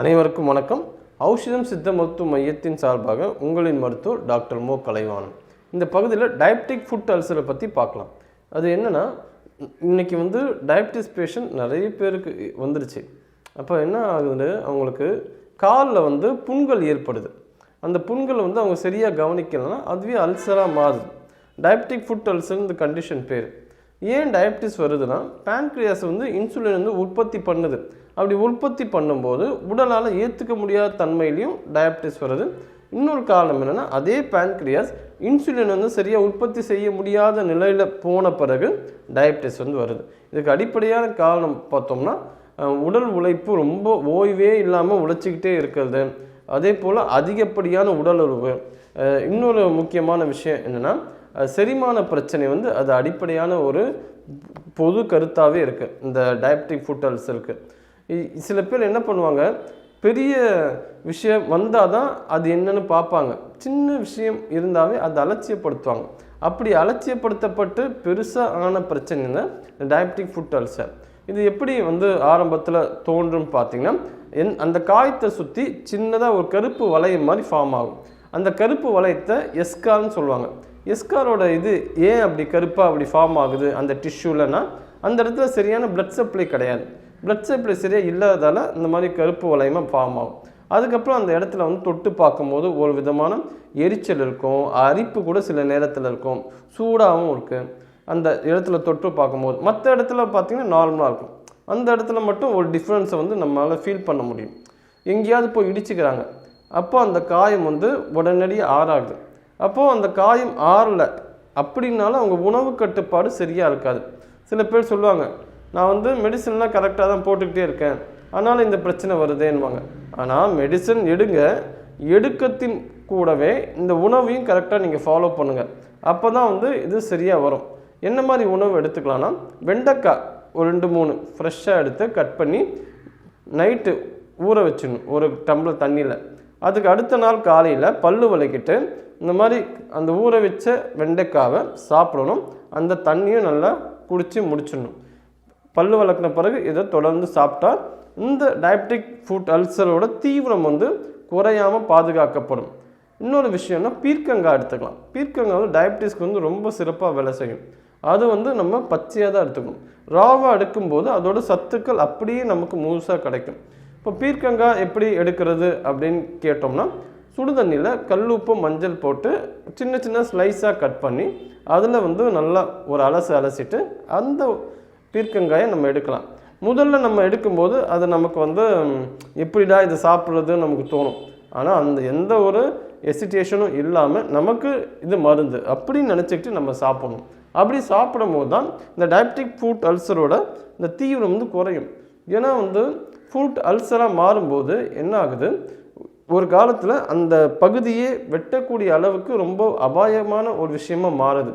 அனைவருக்கும் வணக்கம். ஔஷதம் சித்த மருத்துவ மையத்தின் சார்பாக உங்களின் மருத்துவர் டாக்டர் மோ. கலைவாணன். இந்த பகுதியில் டயபெட்டிக் ஃபுட் அல்சரை பற்றி பார்க்கலாம். அது என்னென்னா இன்றைக்கி வந்து டயபெட்டிஸ் பேஷண்ட் நிறைய பேருக்கு வந்துருச்சு. அப்போ என்ன ஆகுதுன்னு அவங்களுக்கு காலில் வந்து புண்கள் ஏற்படுது. அந்த புண்கள் வந்து அவங்க சரியாக கவனிக்கலைன்னா அதுவே அல்சராக மாறுது. டயபெட்டிக் ஃபுட் அல்சர் இந்த கண்டிஷன் பேர். ஏன் டயபிட்டிஸ் வருதுன்னா பேன்க்ரியாஸ் வந்து இன்சுலின் வந்து உற்பத்தி பண்ணுது. அப்படி உற்பத்தி பண்ணும்போது உடலால் ஏற்றுக்க முடியாத தன்மையிலையும் டயபிட்டிஸ் வருது. இன்னொரு காரணம் என்னென்னா அதே பேன்க்ரியாஸ் இன்சுலின் வந்து சரியாக உற்பத்தி செய்ய முடியாத நிலையில் போன பிறகு டயபிட்டிஸ் வந்து வருது. இதுக்கு அடிப்படையான காரணம் பார்த்தோம்னா உடல் உழைப்பு ரொம்ப ஓய்வே இல்லாமல் உழைச்சிக்கிட்டே இருக்கிறது. அதே போல் அதிகப்படியான உடல் உறவு இன்னொரு முக்கியமான விஷயம் என்னென்னா செரிமான பிரச்சனை வந்து அது அடிப்படையான ஒரு பொது கருத்தாகவே இருக்குது இந்த டயபெட்டிக் ஃபுட் அல்சருக்கு இ- சில பேர் என்ன பண்ணுவாங்க பெரிய விஷயம் வந்தால் தான் அது என்னன்னு பார்ப்பாங்க. சின்ன விஷயம் இருந்தாவே அதை அலட்சியப்படுத்துவாங்க. அப்படி அலட்சியப்படுத்தப்பட்டு பெருசாக ஆன பிரச்சனைன்னா டயபெட்டிக் ஃபுட் அல்சர் இது எப்படி வந்து ஆரம்பத்தில் தோன்றும் பார்த்தீங்கன்னா என் அந்த காயத்தை சுற்றி சின்னதாக ஒரு கருப்பு வளையம் மாதிரி ஃபார்ம் ஆகும். அந்த கருப்பு வளையத்தை எஸ்கார்னு சொல்லுவாங்க. எஸ்காரோட இது ஏன் அப்படி கருப்பாக அப்படி ஃபார்ம் ஆகுது? அந்த டிஷ்யூலனா அந்த இடத்துல சரியான பிளட் சப்ளை கிடையாது. பிளட் சப்ளை சரியாக இல்லாததால் இந்த மாதிரி கருப்பு வளையமாக ஃபார்ம் ஆகும். அதுக்கப்புறம் அந்த இடத்துல வந்து தொட்டு பார்க்கும்போது ஒரு விதமான எரிச்சல் இருக்கும். அரிப்பு கூட சில நேரத்தில் இருக்கும். சூடாகவும் இருக்குது அந்த இடத்துல தொட்டு பார்க்கும்போது மற்ற இடத்துல பார்த்திங்கன்னா நார்மலாக இருக்கும். அந்த இடத்துல மட்டும் ஒரு டிஃப்ரென்ஸை வந்து நம்மளால் ஃபீல் பண்ண முடியும். எங்கேயாவது போய் இடிச்சுக்கிறாங்க. அப்போ அந்த காயம் வந்து உடனடியாக ஆறாகுது அப்போது அந்த காயம் ஆறல. அப்படின்னாலும் அவங்க உணவு கட்டுப்பாடு சரியாக இருக்காது. சில பேர் சொல்லுவாங்க நான் வந்து மெடிசன்லாம் கரெக்டாக தான் போட்டுக்கிட்டே இருக்கேன். ஆனாலும் இந்த பிரச்சனை வருதேன்வாங்க ஆனால் மெடிசன் எடுங்க. எடுக்கத்தின் கூடவே இந்த உணவையும் கரெக்டாக நீங்கள் ஃபாலோ பண்ணுங்கள் அப்போ தான் வந்து இது சரியாக வரும். என்ன மாதிரி உணவு எடுத்துக்கலாம்னா வெண்டைக்காய் ஒரு ரெண்டு மூணு ஃப்ரெஷ்ஷாக எடுத்து கட் பண்ணி நைட்டு ஊற வச்சிடணும். ஒரு டம்ளர் தண்ணியில். அதுக்கு அடுத்த நாள் காலையில் பல்லு விளக்கிட்டு இந்த மாதிரி அந்த ஊற வச்ச வெண்டைக்காவை சாப்பிடணும். அந்த தண்ணியும் நல்லா குடித்து முடிச்சிடணும். பல் விளக்குன பிறகு இதை தொடர்ந்து சாப்பிட்டா இந்த டயபெட்டிக் ஃபுட் அல்சரோட தீவிரம் வந்து குறையாமல் பாதுகாக்கப்படும். இன்னொரு விஷயம்னா பீர்க்கங்காய் எடுத்துக்கலாம். பீர்க்கங்காய் வந்து டயபெட்டிஸ்க்கு வந்து ரொம்ப சிறப்பாக வேலை செய்யும். அது வந்து நம்ம பச்சையாக தான் எடுத்துக்கணும். ராவாக எடுக்கும்போது அதோட சத்துக்கள் அப்படியே நமக்கு முழுசாக கிடைக்கும். இப்போ பீர்க்கங்காய் எப்படி எடுக்கிறது அப்படின்னு கேட்டோம்னா சுடு தண்ணியில் கல் கல்லுப்பு மஞ்சள் போட்டு சின்ன சின்ன ஸ்லைஸாக கட் பண்ணி அதில் வந்து நல்லா ஒரு அலசு அலசிட்டு அந்த பீர்க்கங்காயை நம்ம எடுக்கலாம். முதல்ல நம்ம எடுக்கும்போது அது நமக்கு வந்து எப்படிடா இதை சாப்பிட்றதுன்னு நமக்கு தோணும். ஆனால் அந்த எந்த ஒரு எசிட்டேஷனும் இல்லாமல் நமக்கு இது மருந்து அப்படின்னு நினச்சிக்கிட்டு நம்ம சாப்பிடணும். அப்படி சாப்பிடும் போது தான் இந்த டயபெட்டிக் ஃபுட் அல்சரோட இந்த தீவிரம் வந்து குறையும். ஏன்னா வந்து ஃபுட் அல்சராக மாறும்போது என்ன ஆகுது? ஒரு காலத்தில் அந்த பகுதியே வெட்டக்கூடிய அளவுக்கு ரொம்ப அபாயமான ஒரு விஷயமா மாறுது.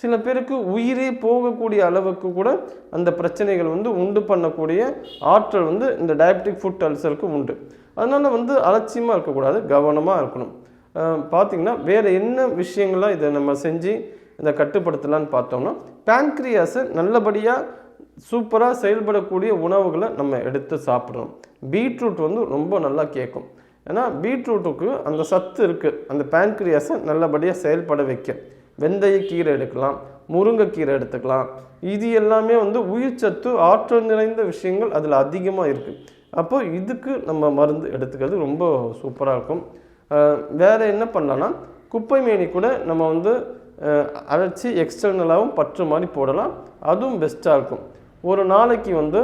சில பேருக்கு உயிரே போகக்கூடிய அளவுக்கு கூட அந்த பிரச்சனைகள் வந்து உண்டு பண்ணக்கூடிய ஆற்றல் வந்து இந்த டயபெட்டிக் ஃபுட் அல்சருக்கு உண்டு. அதனால் வந்து அலட்சியமாக இருக்கக்கூடாது கவனமாக இருக்கணும். பார்த்திங்கன்னா வேறு என்ன விஷயங்கள்லாம் இதை நம்ம செஞ்சு இதை கட்டுப்படுத்தலாம்னு பார்த்தோம்னா பேன்க்ரியாஸை நல்லபடியாக சூப்பராக செயல்படக்கூடிய உணவுகளை நம்ம எடுத்து சாப்பிடணும். பீட்ரூட் வந்து ரொம்ப நல்லா கேட்கும் ஏன்னா பீட்ரூட்டுக்கு அந்த சத்து இருக்குது அந்த பேன்க்ரியாஸை நல்லபடியாக செயல்பட வைக்க. வெந்தய கீரை எடுக்கலாம் முருங்கைக்கீரை எடுத்துக்கலாம். இது எல்லாமே வந்து உயிர் சத்து ஆற்றல் நிறைந்த விஷயங்கள் அதில் அதிகமாக இருக்குது அப்போ இதுக்கு நம்ம மருந்து எடுத்துக்கிறது ரொம்ப சூப்பராக இருக்கும். வேறு என்ன பண்ணலான்னா குப்பை மேனி கூட நம்ம வந்து அரைச்சி எக்ஸ்டர்னலாகவும் பற்று மாதிரி போடலாம். அதுவும் பெஸ்ட்டாக இருக்கும். ஒரு நாளைக்கு வந்து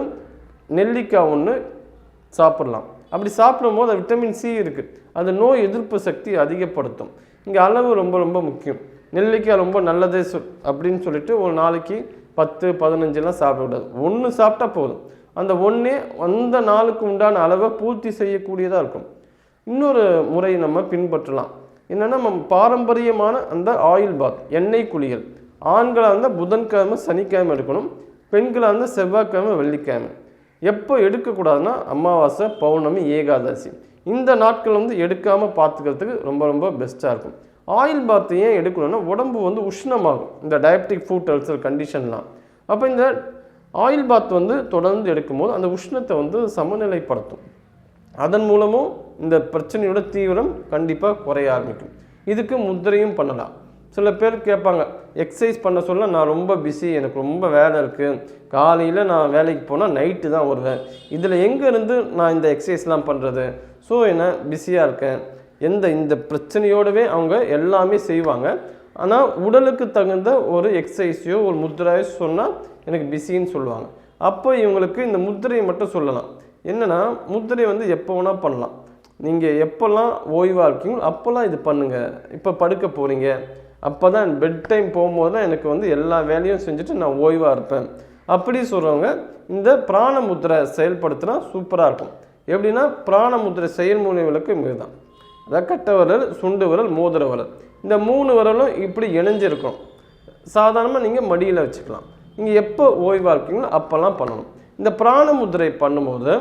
நெல்லிக்காய் ஒன்று சாப்பிட்லாம். அப்படி சாப்பிடும்போது அது விட்டமின் சி இருக்குது அது நோய் எதிர்ப்பு சக்தி அதிகப்படுத்தும். இங்கே அளவு ரொம்ப ரொம்ப முக்கியம். நெல்லிக்காய் ரொம்ப நல்லதே சொல் அப்படின்னு சொல்லிட்டு ஒரு நாளைக்கு பத்து பதினஞ்செல்லாம் சாப்பிடக்கூடாது. ஒன்று சாப்பிட்டா போதும். அந்த ஒன்றே அந்த நாளுக்கு உண்டான அளவை பூர்த்தி செய்யக்கூடியதாக இருக்கும். இன்னொரு முறை நம்ம பின்பற்றலாம். என்னென்னா நம்ம பாரம்பரியமான அந்த ஆயில் பாத் எண்ணெய் குளியல். ஆண்களாக இருந்தால் புதன்கிழமை சனிக்கிழமை எடுக்கணும். பெண்களாக இருந்தால் செவ்வாய்க்கிழமை வெள்ளிக்கிழமை. எப்போ எடுக்கக்கூடாதுன்னா அமாவாசை பௌர்ணமி ஏகாதசி. இந்த நாட்கள் வந்து எடுக்காமல் பார்த்துக்கிறதுக்கு ரொம்ப ரொம்ப பெஸ்ட்டாக இருக்கும். ஆயில் பாத் ஏன் எடுக்கணும்னா உடம்பு வந்து உஷ்ணமாகும். இந்த டயபெட்டிக் ஃபுட் அல்சர் கண்டிஷன்லாம் அப்போ இந்த ஆயில் பாத் வந்து தொடர்ந்து எடுக்கும்போது அந்த உஷ்ணத்தை வந்து சமநிலைப்படுத்தும். அதன் மூலமும் இந்த பிரச்சனையோட தீவிரம் கண்டிப்பாக குறைய ஆரம்பிக்கும். இதுக்கு முத்திரையும் பண்ணலாம். சில பேர் கேட்பாங்க எக்ஸசைஸ் பண்ண சொல்ல நான் ரொம்ப பிஸி எனக்கு ரொம்ப வேலை இருக்குது காலையில் நான் வேலைக்கு போனால் நைட்டு தான் வருவேன். இதில் எங்கேருந்து நான் இந்த எக்ஸசைஸ்லாம் பண்ணுறது ஸோ என்ன பிஸியாக இருக்கேன். எந்த இந்த பிரச்சனையோடவே அவங்க எல்லாமே செய்வாங்க. ஆனால் உடலுக்கு தகுந்த ஒரு எக்ஸசைஸையோ ஒரு முத்திரையோ சொன்னால் எனக்கு பிஸின்னு சொல்லுவாங்க. அப்போ இவங்களுக்கு இந்த முத்திரையை மட்டும் சொல்லலாம். என்னென்னா முத்திரை வந்து எப்போ வேணால் பண்ணலாம். நீங்கள் எப்போல்லாம் ஓய்வாக இருக்கீங்களோ அப்போல்லாம் இது பண்ணுங்கள் இப்போ படுக்க போகிறீங்க அப்போ தான் பெட் டைம் போகும்போது தான் எனக்கு வந்து எல்லா வேலையும் செஞ்சுட்டு நான் ஓய்வாக இருப்பேன். அப்படி சொல்கிறவங்க இந்த பிராண முத்திரை செயல்படுத்தினா சூப்பராக இருக்கும். எப்படின்னா பிராண முத்திரை செயல்முறை விளக்கு இதுதான். அதாவது கட்ட விரல் சுண்டு விரல் மோதிர விரல். இந்த மூணு விரலும் இப்படி இணைஞ்சிருக்கும் சாதாரணமாக நீங்கள் மடியில் வச்சுக்கலாம். நீங்கள் எப்போ ஓய்வாக இருக்கீங்களோ அப்போல்லாம் பண்ணணும். இந்த பிராணமுத்திரை பண்ணும்போது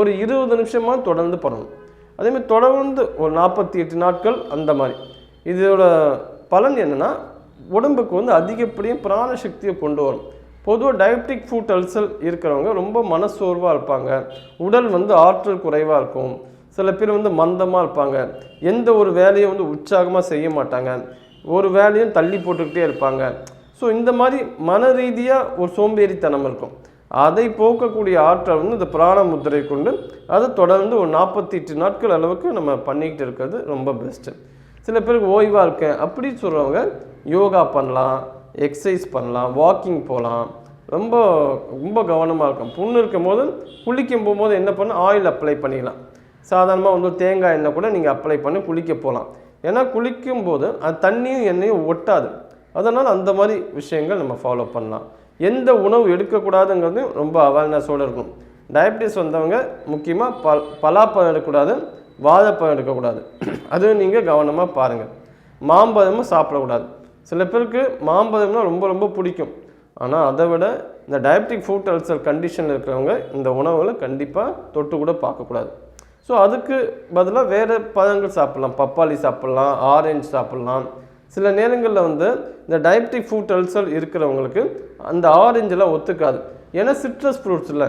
ஒரு இருபது நிமிஷமாக தொடர்ந்து பண்ணணும். அதேமாதிரி தொடர்ந்து ஒரு நாற்பத்தி எட்டு நாட்கள் அந்த மாதிரி. இதோட பலன் என்னென்னா உடம்புக்கு வந்து அதிகப்படியும் பிராண சக்தியை கொண்டு வரும். பொதுவாக டயபெட்டிக் ஃபுட் அல்சல் இருக்கிறவங்க ரொம்ப மனசோர்வாக இருப்பாங்க. உடல் வந்து ஆற்றல் குறைவாக இருக்கும். சில பேர் வந்து மந்தமாக இருப்பாங்க. எந்த ஒரு வேலையும் வந்து உற்சாகமாக செய்ய மாட்டாங்க. ஒரு வேலையும் தள்ளி போட்டுக்கிட்டே இருப்பாங்க. ஸோ இந்த மாதிரி மன ரீதியாக ஒரு சோம்பேறித்தனம் இருக்கும். அதை போக்கக்கூடிய ஆற்றல் வந்து இந்த பிராண முத்திரை கொண்டு அதை தொடர்ந்து ஒரு நாற்பத்தி எட்டு நாட்கள் அளவுக்கு நம்ம பண்ணிக்கிட்டு இருக்கிறது ரொம்ப பெஸ்ட்டு சில பேருக்கு ஓய்வாக இருக்கேன் அப்படி சொல்கிறவங்க யோகா பண்ணலாம் எக்ஸசைஸ் பண்ணலாம் வாக்கிங் போகலாம். ரொம்ப ரொம்ப கவனமாக இருக்கும். புண்ணு இருக்கும் போது குளிக்கும் போகும்போது என்ன பண்ண? ஆயில் அப்ளை பண்ணிக்கலாம். சாதாரணமாக வந்து தேங்காய் எண்ணெய் கூட நீங்கள் அப்ளை பண்ணி குளிக்க போகலாம். ஏன்னா குளிக்கும் போது அது தண்ணியும் எண்ணெயும் ஒட்டாது. அதனால் அந்த மாதிரி விஷயங்கள் நம்ம ஃபாலோ பண்ணலாம். எந்த உணவு எடுக்கக்கூடாதுங்கிறது ரொம்ப அவேர்னஸோடு இருக்கும் டயபிட்டிஸ் வந்தவங்க முக்கியமாக பல் பலாப்பழம் எடுக்கக்கூடாது. வாழைப்பழம் எடுக்கக்கூடாது. அதுவும் நீங்கள் கவனமாக பாருங்கள் மாம்பழமும் சாப்பிடக்கூடாது. சில பேருக்கு மாம்பழம்னா ரொம்ப ரொம்ப பிடிக்கும். ஆனால் அதை விட இந்த டயபெட்டிக் ஃபுட் அல்சர் கண்டிஷனில் இருக்கிறவங்க இந்த உணவுகளை கண்டிப்பாக தொட்டு கூட பார்க்கக்கூடாது. ஸோ அதுக்கு பதிலாக வேறு பழங்கள் சாப்பிட்லாம். பப்பாளி சாப்பிட்லாம் ஆரஞ்சு சாப்பிட்லாம். சில நேரங்களில் வந்து இந்த டயபெட்டிக் ஃபுட் அல்சர் இருக்கிறவங்களுக்கு அந்த ஆரஞ்செல்லாம் ஒத்துக்காது. ஏன்னா சிட்ரஸ் ஃப்ரூட்ஸில்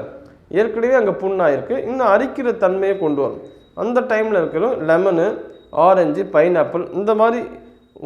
ஏற்கனவே அங்கே புண்ணாயிருக்கு. இன்னும் அரிக்கிற தன்மையை கொண்டு வரும். அந்த டைமில் இருக்கிற லெமனு ஆரஞ்சு பைனாப்பிள் இந்த மாதிரி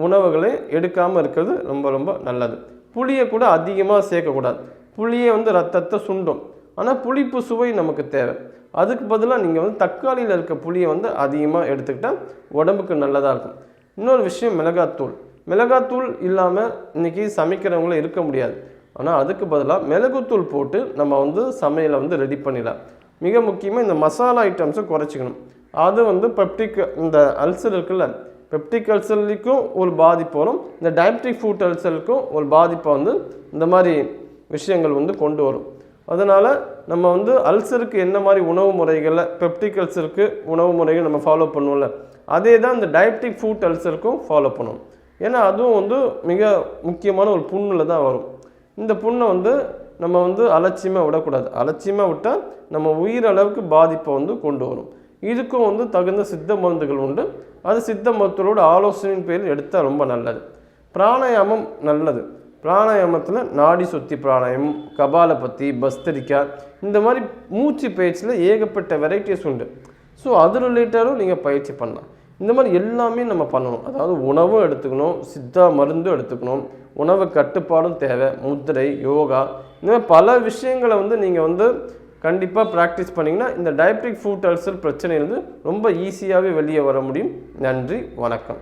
உணவுகளை எடுக்காமல் இருக்கிறது ரொம்ப ரொம்ப நல்லது. புளியை கூட அதிகமாக சேர்க்கக்கூடாது. புளியை வந்து ரத்தத்தை சுண்டும். ஆனால் புளிப்பு சுவை நமக்கு தேவை. அதுக்கு பதிலாக நீங்கள் வந்து தக்காளியில் இருக்க புளியை வந்து அதிகமாக எடுத்துக்கிட்டால் உடம்புக்கு நல்லதாக இருக்கும். இன்னொரு விஷயம் மிளகாத்தூள். மிளகாத்தூள் இல்லாமல் இன்றைக்கி சமைக்கிறவங்களும் இருக்க முடியாது. ஆனால் அதுக்கு பதிலாக மிளகுத்தூள் போட்டு நம்ம வந்து சமையலை வந்து ரெடி பண்ணிடலாம். மிக முக்கியமாக இந்த மசாலா ஐட்டம்ஸை குறைச்சிக்கணும். அது வந்து பெப்டிக் இந்த அல்சர் இருக்குல்ல பெப்டிக் அல்சர்லிக்கும் ஒரு பாதிப்பு வரும். இந்த டயபெட்டிக் ஃபுட் அல்சருக்கும் ஒரு பாதிப்பை வந்து இந்த மாதிரி விஷயங்கள் வந்து கொண்டு வரும். அதனால் நம்ம வந்து அல்சருக்கு என்ன மாதிரி உணவு முறைகளில் பெப்டிக் அல்சருக்கு உணவு முறைகள் நம்ம ஃபாலோ பண்ணுவோம்ல அதே தான் இந்த டயபெட்டிக் ஃபுட் அல்சருக்கும் ஃபாலோ பண்ணணும் ஏன்னா அதுவும் வந்து மிக முக்கியமான ஒரு புண்ணில் தான் வரும். இந்த புண்ணை வந்து நம்ம வந்து அலட்சியமாக விடக்கூடாது. அலட்சியமாக விட்டால் நம்ம உயிர் அளவுக்கு பாதிப்பை வந்து கொண்டு வரும். இதுக்கும் வந்து தகுந்த சித்த மருந்துகள் உண்டு. அது சித்த மருத்துவரோட ஆலோசனையின் பேரில் எடுத்தால் ரொம்ப நல்லது. பிராணாயாமம் நல்லது. பிராணாயாமத்தில் நாடி சுத்தி பிராணாயாமம் கபாலபத்தி பஸ்தரிக்கா இந்த மாதிரி மூச்சு பயிற்சியில் ஏகப்பட்ட வெரைட்டிஸ் உண்டு. ஸோ அது ரிலேட்டடும் நீங்கள் பயிற்சி பண்ணலாம். இந்த மாதிரி எல்லாமே நம்ம பண்ணணும். அதாவது உணவும் எடுத்துக்கணும் சித்தா மருந்தும் எடுத்துக்கணும். உணவு கட்டுப்பாடும் தேவை. முதிரை யோகா இந்த மாதிரி பல விஷயங்களை வந்து நீங்கள் வந்து கண்டிப்பாக ப்ராக்டிஸ் பண்ணிங்கன்னா இந்த டயபெட்டிக் ஃபுட் அல்சர் பிரச்சனையிலிருந்து ரொம்ப ஈஸியாகவே வெளியே வர முடியும். நன்றி வணக்கம்.